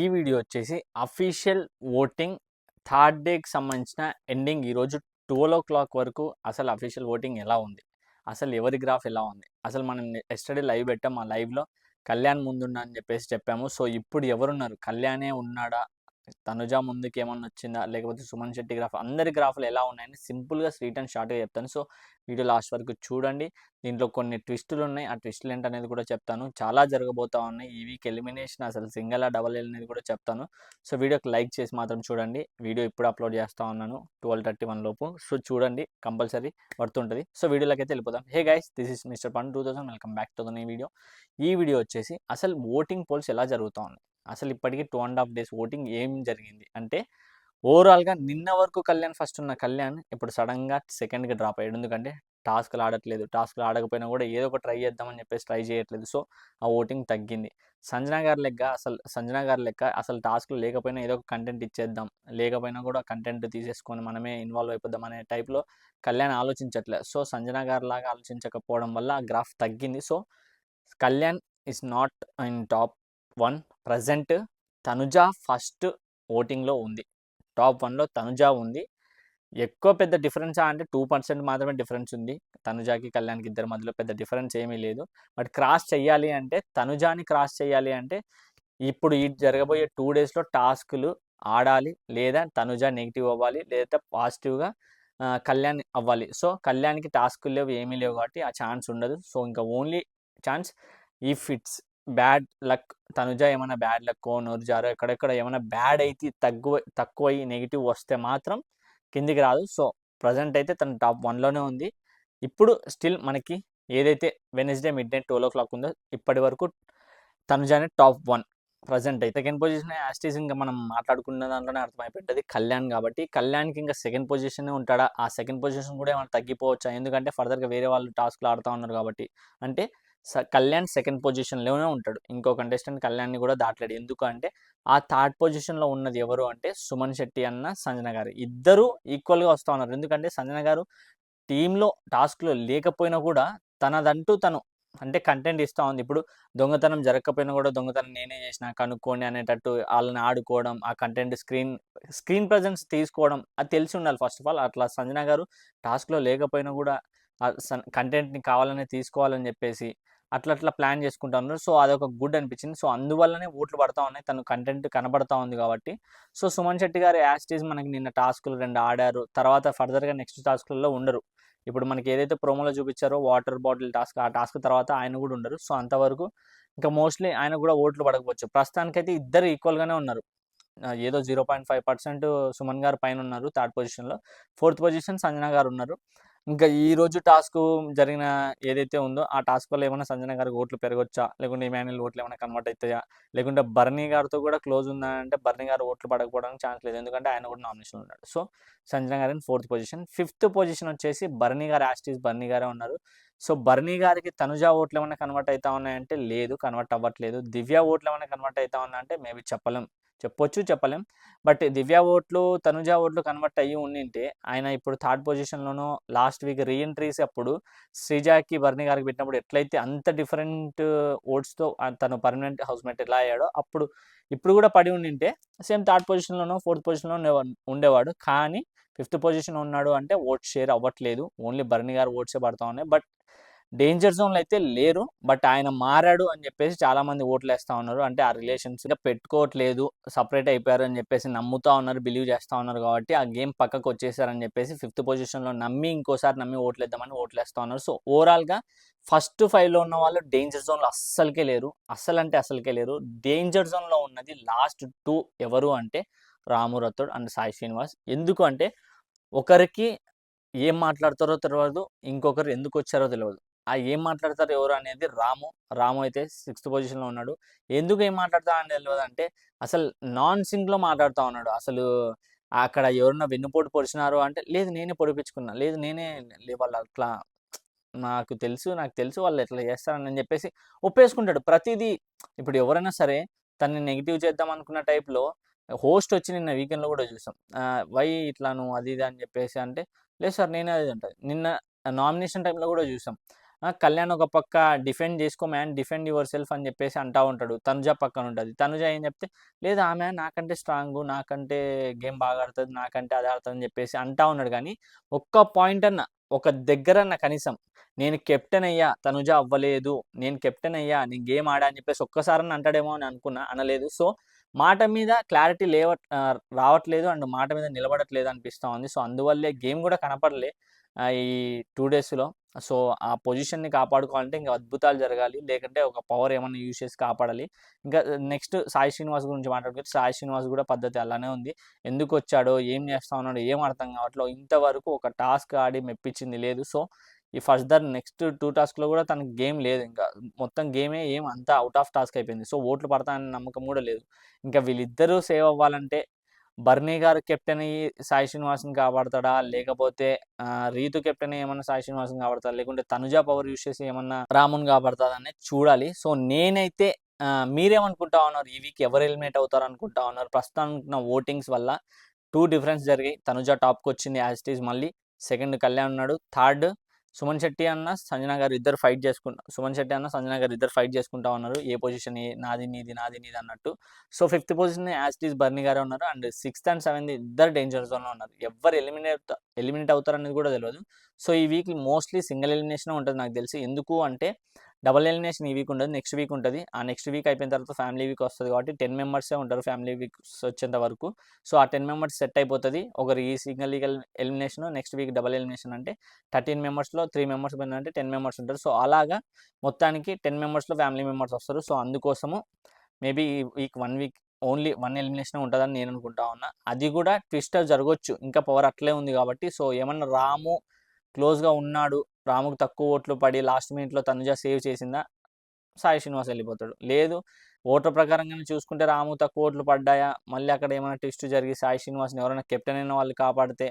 ఈ వీడియో వచ్చేసి official voting third డేకి సంబంధించిన ఎండింగ్ ఈరోజు ట్వెల్వ్ ఓ క్లాక్ వరకు అసలు అఫీషియల్ ఓటింగ్ ఎలా ఉంది? అసలు ఎవరి గ్రాఫ్ ఎలా ఉంది? అసలు మనం ఎస్టర్డే లైవ్ పెట్టాం ఆ లైవ్లో కళ్యాణ్ ముందున్నా అని చెప్పేసి చెప్పాము. సో ఇప్పుడు ఎవరున్నారు? కళ్యాణే ఉన్నాడా? తనుజ ముందుకు ఏమన్నా వచ్చిందా లేకపోతే సుమన్ శెట్టి గ్రాఫ్ అందరి గ్రాఫ్లు ఎలా ఉన్నాయని సింపుల్గా స్వీట్ అండ్ షార్ట్గా చెప్తాను. సో వీడియో లాస్ట్ వరకు చూడండి. దీంట్లో కొన్ని ట్విస్టులు ఉన్నాయి. ఆ ట్విస్టులు ఏంటనేది కూడా చెప్తాను. చాలా జరగబోతా ఉన్నాయి. ఈ వీక్ ఎలిమినేషన్ అసలు సింగిల్ డబల్ అనేది కూడా చెప్తాను. సో వీడియోకి లైక్ చేసి మాత్రం చూడండి. వీడియో ఇప్పుడు అప్లోడ్ చేస్తా ఉన్నాను ట్వెల్వ్ థర్టీ వన్ లోపు. సో చూడండి. కంపల్సరీ పడుతుంటుంది సో వీడియోలోకి అయితే వెళ్ళిపోతాం hey guys this is mister fun two thousand. Welcome back to the video. ఈ వీడియో వచ్చేసి అసలు ఓటింగ్ పోల్స్ ఎలా జరుగుతూ ఉన్నాయి? అసలు ఇప్పటికీ two and half days voting ఏం జరిగింది? అంటే ఓవరాల్గా నిన్న వరకు కళ్యాణ్ ఫస్ట్ ఉన్న కళ్యాణ్ ఇప్పుడు సడన్గా సెకండ్కి డ్రాప్ అయ్యాడు. ఎందుకంటే టాస్క్లు ఆడట్లేదు. టాస్క్లు ఆడకపోయినా కూడా ఏదో ఒక ట్రై చేద్దామని చెప్పేసి ట్రై చేయట్లేదు. సో ఆ ఓటింగ్ తగ్గింది. సంజన గారి లెక్క అసలు సంజన గారి లెక్క అసలు టాస్క్లు లేకపోయినా ఏదో ఒక కంటెంట్ ఇచ్చేద్దాం. లేకపోయినా కూడా కంటెంట్ తీసేసుకొని మనమే ఇన్వాల్వ్ అయిపోద్దాం అనే టైప్లో కళ్యాణ్ ఆలోచించట్లేదు. సో సంజన గారి లాగా ఆలోచించకపోవడం వల్ల ఆ గ్రాఫ్ తగ్గింది. So Kalyan is not in top one present Tanuja first ఓటింగ్లో ఉంది. టాప్ వన్లో తనుజ ఉంది. ఎక్కువ పెద్ద డిఫరెన్స్ అంటే టూ పర్సెంట్ మాత్రమే డిఫరెన్స్ ఉంది. తనుజాకి కళ్యాణ్కి ఇద్దరి మధ్యలో పెద్ద డిఫరెన్స్ ఏమీ లేదు. బట్ క్రాస్ చేయాలి అంటే తనుజాని క్రాస్ చేయాలి అంటే ఇప్పుడు ఈ జరగబోయే టూ డేస్లో టాస్కులు ఆడాలి. లేదా తనుజ నెగిటివ్ అవ్వాలి. లేదా పాజిటివ్గా కళ్యాణ్ అవ్వాలి. సో కళ్యాణ్కి టాస్కులు లేవు ఏమీ లేవు కాబట్టి ఆ ఛాన్స్ ఉండదు. సో ఇంకా ఓన్లీ ఛాన్స్ ఈ ఫిట్స్. బ్యాడ్ లక్ తనుజ ఏమైనా బ్యాడ్ లక్ నూరుజారో ఎక్కడెక్కడ ఏమైనా బ్యాడ్ అయితే తక్కువ తక్కువ నెగిటివ్ వస్తే మాత్రం కిందికి రాదు. సో ప్రజెంట్ అయితే తన టాప్ వన్లోనే ఉంది. ఇప్పుడు స్టిల్ మనకి ఏదైతే Wednesday midnight twelve o'clock ఉందో ఇప్పటి వరకు తనుజానే టాప్ వన్ ప్రజెంట్. అయితే సెకండ్ పొజిషన్ యాస్టీస్ ఇంకా మనం మాట్లాడుకున్న దాంట్లోనే అర్థమైపోయింది కళ్యాణ్ కాబట్టి. కళ్యాణ్కి ఇంకా సెకండ్ పొజిషన్ ఉంటాడా? ఆ సెకండ్ పొజిషన్ కూడా ఏమైనా తగ్గిపోవచ్చా? ఎందుకంటే ఫర్దర్గా వేరే వాళ్ళు టాస్క్లు ఆడుతూ ఉన్నారు కాబట్టి. అంటే కళ్యాణ్ సెకండ్ పొజిషన్లోనే ఉంటాడు. ఇంకో కంటెస్టెంట్ కళ్యాణ్ని కూడా దాటలేడు. ఎందుకు అంటే ఆ థర్డ్ పొజిషన్లో ఉన్నది ఎవరు అంటే సుమన్ శెట్టి అన్న సంజన గారు. ఇద్దరు ఈక్వల్గా వస్తూ ఉన్నారు. ఎందుకంటే సంజన గారు టీంలో టాస్క్లో లేకపోయినా కూడా తనదంటూ తను అంటే కంటెంట్ ఇస్తూ ఉంది. ఇప్పుడు దొంగతనం జరగకపోయినా కూడా దొంగతనం నేనే చేసిన కనుక్కోండి అనేటట్టు వాళ్ళని ఆడుకోవడం ఆ కంటెంట్ స్క్రీన్ స్క్రీన్ ప్రజెన్స్ తీసుకోవడం అది తెలిసి ఉండాలి. ఫస్ట్ ఆఫ్ ఆల్ అట్లా సంజన గారు టాస్క్లో లేకపోయినా కూడా కంటెంట్ని కావాలని తీసుకోవాలని చెప్పేసి అట్లా అట్లా ప్లాన్ చేసుకుంటా ఉన్నారు. సో అదొక గుడ్ అనిపించింది. సో అందువల్లనే ఓట్లు పడతా ఉన్నాయి. తను కంటెంట్ కనబడతా ఉంది కాబట్టి. సో సుమన్ శెట్టి గారు యాస్టీస్ మనకి నిన్న టాస్కులు రెండు ఆడారు. తర్వాత ఫర్దర్గా నెక్స్ట్ టాస్కులలో ఉండరు. ఇప్పుడు మనకి ఏదైతే ప్రోమోలో చూపించారో వాటర్ బాటిల్ టాస్క్ ఆ టాస్క్ తర్వాత ఆయన కూడా ఉండరు. సో అంతవరకు ఇంకా మోస్ట్లీ ఆయన కూడా ఓట్లు పడకపోవచ్చు. ప్రస్తుతానికైతే ఇద్దరు ఈక్వల్గానే ఉన్నారు. ఏదో zero point five percent Suman గారు పైన ఉన్నారు థర్డ్ పొజిషన్లో. ఫోర్త్ పొజిషన్ సంజన గారు ఉన్నారు. ఇంకా ఈ రోజు టాస్క్ జరిగిన ఏదైతే ఉందో ఆ టాస్క్ వల్ల ఏమైనా సంజన గారికి ఓట్లు పెరగొచ్చా? లేకుంటే ఇమాన్యుల్ ఓట్లు ఏమైనా కన్వర్ట్ అవుతాయా లేకుంటే బర్నీ గారితో కూడా క్లోజ్ ఉందా అంటే బర్నీ గారు ఓట్లు పడకపోవడానికి ఛాన్స్ లేదు. ఎందుకంటే ఆయన కూడా నామినేషన్ ఉన్నాడు. సో సంజన గారి ఫోర్త్ పొజిషన్. ఫిఫ్త్ పొజిషన్ వచ్చేసి బర్నీ గారు యాస్టీస్ బర్నీ గారే ఉన్నారు. సో బర్నీ గారికి తనుజ ఓట్లు ఏమైనా కన్వర్ట్ అవుతా ఉన్నాయంటే లేదు కన్వర్ట్ అవ్వట్లేదు. దివ్య ఓట్లు ఏమైనా కన్వర్ట్ అవుతా ఉన్నాయంటే మేబీ చెప్పలేం. చెప్పొచ్చు చెప్పలేం. బట్ దివ్య ఓట్లు తనుజ ఓట్లు కన్వర్ట్ అయ్యి ఉండింటే ఆయన ఇప్పుడు థర్డ్ పొజిషన్లోనూ లాస్ట్ వీక్ రీఎంట్రీస్ అప్పుడు శ్రీజాకి బర్ని గారికి పెట్టినప్పుడు ఎట్లయితే అంత డిఫరెంట్ ఓట్స్తో తను పర్మనెంట్ హౌస్మేట్ ఎలా అయ్యాడో అప్పుడు ఇప్పుడు కూడా పడి ఉండింటే సేమ్ థర్డ్ పొజిషన్లోనో ఫోర్త్ పొజిషన్లో ఉండేవాడు. కానీ ఫిఫ్త్ పొజిషన్ ఉన్నాడు అంటే ఓట్ షేర్ అవ్వట్లేదు. ఓన్లీ బర్ని గారు ఓట్సే పడతా ఉన్నాయి. బట్ డేంజర్ జోన్లో అయితే లేరు. బట్ ఆయన మారాడు అని చెప్పేసి చాలా మంది ఓట్లు వేస్తా ఉన్నారు. అంటే ఆ రిలేషన్స్ పెట్టుకోవట్లేదు. సపరేట్ అయిపోయారు అని చెప్పేసి నమ్ముతా ఉన్నారు. బిలీవ్ చేస్తూ ఉన్నారు కాబట్టి ఆ గేమ్ పక్కకు వచ్చేసారని చెప్పేసి ఫిఫ్త్ పొజిషన్లో నమ్మి ఇంకోసారి నమ్మి ఓట్లు వేద్దామని ఓట్లు వేస్తూ ఉన్నారు. సో ఓవరాల్గా ఫస్ట్ ఫైవ్లో ఉన్న వాళ్ళు డేంజర్ జోన్లో అస్సలకే లేరు. అస్సలు అంటే అస్సలకే లేరు. డేంజర్ జోన్లో ఉన్నది లాస్ట్ టూ ఎవరు అంటే రాము రథోడ్ అండ్ సాయి శ్రీనివాస్. ఎందుకు అంటే ఒకరికి ఏం మాట్లాడతారో తెలియదు ఇంకొకరు ఎందుకు వచ్చారో తెలియదు ఆ ఏం మాట్లాడతారు ఎవరు అనేది రాము. రాము అయితే సిక్స్త్ పొజిషన్లో ఉన్నాడు. ఎందుకు ఏం మాట్లాడతా అని తెలియదు అంటే అసలు నాన్ సింక్లో మాట్లాడుతూ ఉన్నాడు. అసలు అక్కడ ఎవరన్నా వెన్నుపోటు పొడిచినారు అంటే లేదు నేనే పొడిపించుకున్నా లేదు నేనే వాళ్ళు అట్లా నాకు తెలుసు నాకు తెలుసు వాళ్ళు ఎట్లా చేస్తారని చెప్పేసి ఒప్పేసుకుంటాడు. ప్రతిదీ ఇప్పుడు ఎవరైనా సరే తనని నెగిటివ్ చేద్దాం అనుకున్న టైప్లో హోస్ట్ వచ్చి నిన్న వీకెండ్లో కూడా చూసాం. వై ఇట్లా నువ్వు అది ఇది అని చెప్పేసి అంటే లేదు సార్ నేనే అది ఉంటుంది నిన్న నామినేషన్ టైంలో కూడా చూసాం. కళ్యాణ్ ఒక పక్క డిఫెండ్ చేసుకో మ్యాన్ డిఫెండ్ యువర్ సెల్ఫ్ అని చెప్పేసి అంటా ఉంటాడు. తనుజ పక్కన ఉంటుంది. తనుజ ఏం చెప్తే లేదు ఆమె నాకంటే స్ట్రాంగ్ నాకంటే గేమ్ బాగా ఆడుతుంది నాకంటే అది ఆడుతుంది అని చెప్పేసి అంటా ఉన్నాడు. కానీ ఒక్క పాయింట్ అన్న ఒక దగ్గర అన్న కనీసం నేను కెప్టెన్ అయ్యా తనుజ అవ్వలేదు నేను కెప్టెన్ అయ్యా నేను గేమ్ ఆడా అని చెప్పేసి ఒక్కసారని అంటాడేమో అని అనుకున్నా అనలేదు. సో మాట మీద క్లారిటీ లేవ రావట్లేదు అండ్ మాట మీద నిలబడట్లేదు అనిపిస్తూ ఉంది. సో అందువల్లే గేమ్ కూడా కనపడలే. ఈ టూ డేస్లో సో ఆ పొజిషన్ని కాపాడుకోవాలంటే ఇంకా అద్భుతాలు జరగాలి. లేకంటే ఒక పవర్ ఏమైనా యూజ్ చేసి కాపాడాలి. ఇంకా నెక్స్ట్ సాయి శ్రీనివాస్ గురించి మాట్లాడుకుంటే సాయి శ్రీనివాస్ కూడా పద్ధతి అలానే ఉంది. ఎందుకు వచ్చాడో ఏం చేస్తా ఉన్నాడో ఏం అర్థం కావట్లో ఇంతవరకు ఒక టాస్క్ ఆడి మెప్పించింది లేదు. సో ఈ ఫర్దర్ నెక్స్ట్ టూ టాస్క్లో కూడా తనకి గేమ్ లేదు ఇంకా. మొత్తం గేమే ఏం అంతా అవుట్ ఆఫ్ టాస్క్ అయిపోయింది. సో ఓట్లు పడతానని నమ్మకం కూడా లేదు. ఇంకా వీళ్ళిద్దరూ సేవ్ అవ్వాలంటే బర్నీ గారు కెప్టెన్ అయ్యి సాయి శ్రీనివాసన్ కాపాడతాడా? లేకపోతే రీతు కెప్టెన్ ఏమన్నా సాయి శ్రీనివాసన్ కాపాడతాడా? లేకుంటే తనుజ పవర్ యూస్ చేసి ఏమన్నా రామున్ కాపాడతాడా అనేది చూడాలి. సో నేనైతే మీరేమనుకుంటా ఉన్నారు? ఈ వీక్ ఎవరు ఎలిమినేట్ అవుతారు అనుకుంటా ఉన్నారు? ప్రస్తుతం ఓటింగ్స్ వల్ల టూ డిఫరెన్స్ జరిగాయి. తనుజ టాప్కి వచ్చింది యాజ్ ఇట్ ఈజ్. మళ్ళీ సెకండ్ కళ్యాణ్ ఉన్నాడు. థర్డ్ సుమన్ శెట్టి అన్న సంజన గారు ఇద్దరు ఫైట్ చేసుకుంటా సుమన్ శెట్టి అన్న సంజన గారు ఇద్దరు ఫైట్ చేసుకుంటా ఉన్నారు. ఏ పొజిషన్ నాది నీది నాది నీది అన్నట్టు. So fifth position as is Bharani గారే ఉన్నారు. అండ్ సిక్స్త్ అండ్ సెవెంత్ ఇద్దరు డేంజర్ జోన్లో ఉన్నారు. ఎవరు ఎలిమినేట్ ఎలిమినేట్ అవుతారు అనేది కూడా తెలియదు సో ఈ వీక్ మోస్ట్లీ సింగిల్ ఎలిమినేషన్ ఉంటుంది నాకు తెలిసి. ఎందుకు అంటే డబల్ ఎలిమినేషన్ ఈ వీక్ ఉండదు నెక్స్ట్ వీక్ ఉంటుంది. ఆ నెక్స్ట్ వీక్ అయిపోయిన తర్వాత ఫ్యామిలీ వీక్ వస్తుంది కాబట్టి టెన్ మెంబర్సే ఉంటారు ఫ్యామిలీ వీక్ వచ్చేంత వరకు. సో ఆ టెన్ మెంబర్స్ సెట్ అయిపోతుంది. ఒకరు ఈ single elimination next week double elimination అంటే థర్టీన్ మెంబర్స్లో త్రీ మెంబర్స్ అంటే టెన్ మెంబర్స్ ఉంటారు. సో అలాగా మొత్తానికి టెన్ మెంబర్స్లో ఫ్యామిలీ మెంబర్స్ వస్తారు. సో అందుకోసము మేబీ ఈ week one week only one elimination ఉంటుందని నేను అనుకుంటా ఉన్నా. అది కూడా ట్విస్టర్ జరగవచ్చు ఇంకా పవర్ అట్లే ఉంది కాబట్టి. సో ఏమన్నా రాము క్లోజ్గా ఉన్నాడు రాముకు తక్కువ ఓట్లు పడి లాస్ట్ మినిట్లో తనుజ సేవ్ చేసిందా? సాయి శ్రీనివాస్ వెళ్ళిపోతాడు. లేదు ఓటర్ ప్రకారంగానే చూసుకుంటే రాము తక్కువ ఓట్లు పడ్డాయా? మళ్ళీ అక్కడ ఏమైనా ట్విస్ట్ జరిగి సాయి శ్రీనివాస్ని ఎవరైనా కెప్టెన్ అయిన వాళ్ళు కాపాడితే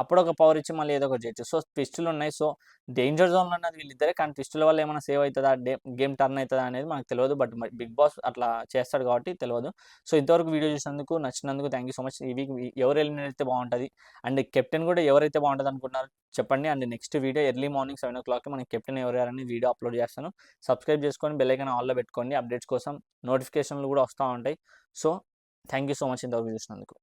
అప్పుడు ఒక పవర్ ఇచ్చి మళ్ళీ ఏదో ఒకటి చేయొచ్చు. సో ట్విస్టులు ఉన్నాయి సో డేంజర్ జోన్లో ఉన్నది వీళ్ళిద్దరే. కానీ ట్విస్టుల వల్ల ఏమైనా సేవ్ అవుతుందా? గేమ్ టర్న్ అవుతుందా అనేది మనకు తెలియదు బట్ బిగ్ బాస్ అట్లా చేస్తాడు కాబట్టి తెలియదు సో ఇంతవరకు వీడియో చూసినందుకు నచ్చినందుకు థ్యాంక్ యూ సో మచ్ ఈ వీక్ ఎవరు ఎలిమినేట్ అయితే బాగుంటుంది. అండ్ కెప్టెన్ కూడా ఎవరైతే బాగుంటుంది అనుకున్నారు చెప్పండి. And next video early morning seven ఓ క్లాక్కి మనకి కెప్టెన్ ఎవరైనా వీడియో అప్లోడ్ చేస్తాను. సబ్స్క్రైబ్ చేసుకొని బెల్లైకన్ ఆల్లో పెట్టుకోండి. అప్డేట్స్ కోసం నోటిఫికేషన్లు కూడా వస్తూ ఉంటాయి. So thank you so much ఇంతవరకు చూసినందుకు.